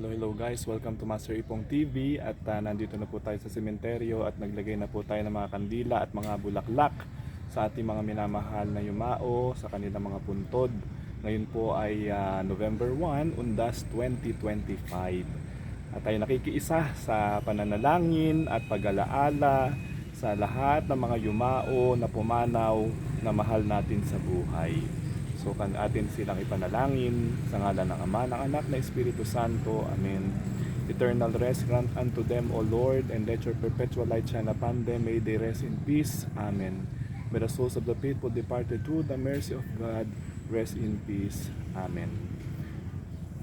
Hello, hello guys. Welcome to Master Ipong TV at ah, nandito na po tayo sa sementeryo at naglagay na po tayo ng mga kandila at mga bulaklak sa ating mga minamahal na yumao sa kanilang mga puntod. Ngayon po ay ah, November 1, Undas 2025. At tayo nakikiisa sa pananalangin at pag-alaala sa lahat ng mga yumao na pumanaw na mahal natin sa buhay. So kan atin silang ipanalangin sa ngalan ng Ama, ng Anak, na Espiritu Santo. Amen. Eternal rest grant unto them, O Lord, and let your perpetual light shine upon them. May they rest in peace. Amen. May the souls of the faithful departed through the mercy of God rest in peace. Amen.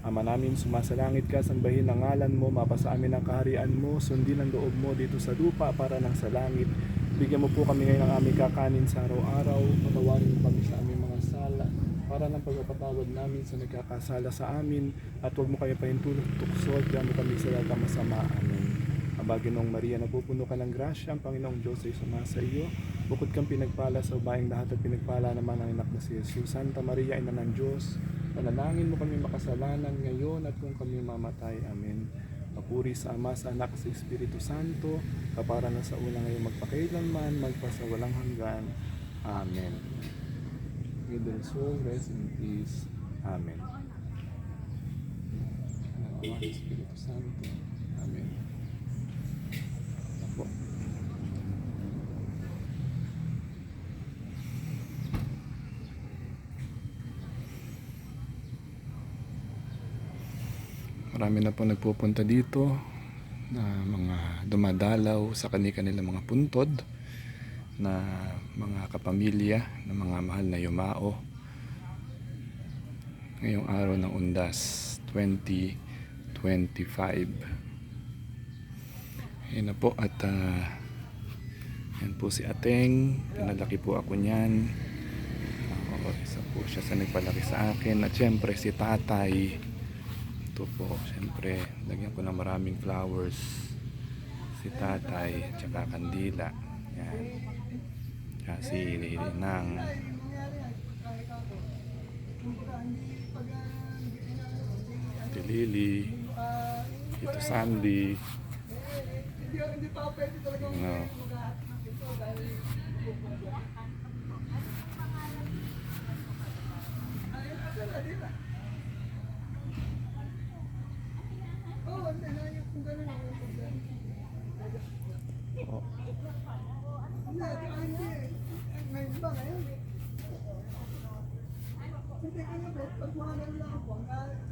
Ama namin, sumasalangit ka, sambahin ang ngalan mo, mapasa amin ang kaharian mo, sundin ang loob mo dito sa lupa para nang sa langit. Bigyan mo po kami ngayon ng aming kakanin sa araw-araw, patawarin mo kami sa aming mga sala, para ng pagpapatawad namin sa nagkakasala sa amin, at huwag mo kayo pahintulot tukso, at mo kami sa lahat ng masama. Amen. Abaginong Maria, napupuno ka ng grasya, ang Panginoong Diyos ay sumasa iyo. Bukod kang pinagpala sa babayang lahat at pinagpala naman ang anak na si Jesus. Santa Maria, Ina ng Diyos, panalangin mo kami makasalanan ngayon at kung kami mamatay. Amen. Papuri sa Ama, sa Anak, sa Espiritu Santo, kapara na sa una ngayon magpakailanman, magpasawalang hanggan. Amen. May their soul rest in peace. Amen. Anak, Espiritu Santo. Amen. Apo. Marami na po nagpupunta dito na mga dumadalaw sa kani-kanilang mga puntod na mga kapamilya na mga mahal na yumao. Ngayong araw ng undas 2025 Ayan na po at ah, yan po si Ateng. Pinalaki po ako niyan. Isa po siya sa nagpalaki sa akin. At syempre si tatay ito po, siyempre, lagyan ko ng maraming flowers. Si tatay, tsaka kandila. Yan. Kasi nang Ate Lily, Ito Sandy. No. Oh. 他从那边绕黄山